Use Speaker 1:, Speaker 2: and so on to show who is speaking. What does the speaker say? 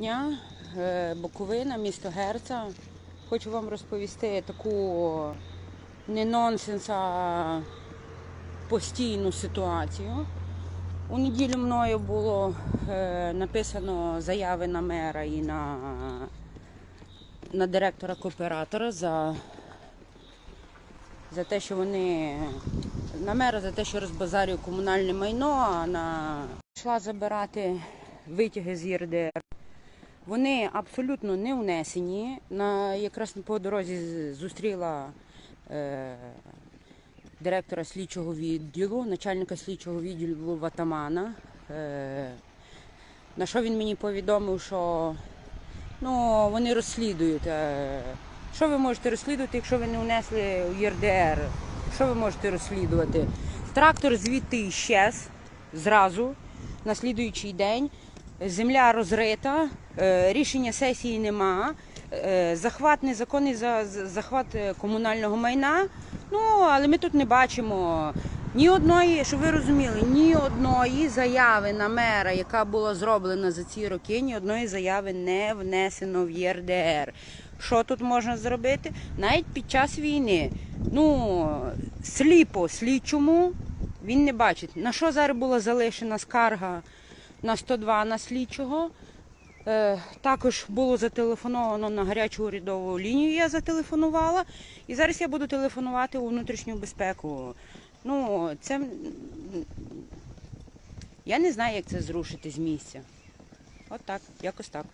Speaker 1: дня, Е, Буковина, місто Герца. Хочу вам розповісти таку не нонсенс, а постійну ситуацію. У неділю мною було е, написано заяви на мера і на, на директора кооператора за, за те, що вони на мера за те, що розбазарює комунальне майно, а на йшла забирати витяги з ЄРДР. Вони абсолютно не внесені. На, якраз по дорозі зустріла е, директора слідчого відділу, начальника слідчого відділу Ватамана. Е, на що він мені повідомив, що ну, вони розслідують. Е, що ви можете розслідувати, якщо ви не внесли в ЄРДР? Що ви можете розслідувати? Трактор звідти щез зразу на слідуючий день. Земля розрита, е, рішення сесії нема, е, захват незаконний за, за- захват е, комунального майна. Ну, але ми тут не бачимо ні одної, щоб ви розуміли, ні одної заяви на мера, яка була зроблена за ці роки, ні одної заяви не внесено в ЄРДР. Що тут можна зробити? Навіть під час війни. Ну, сліпо слідчому він не бачить. На що зараз була залишена скарга на 102 на слідчого? Е, також було зателефоновано на гарячу урядову лінію. Я зателефонувала. І зараз я буду телефонувати у внутрішню безпеку. Ну, це я не знаю, як це зрушити з місця. От так, якось так.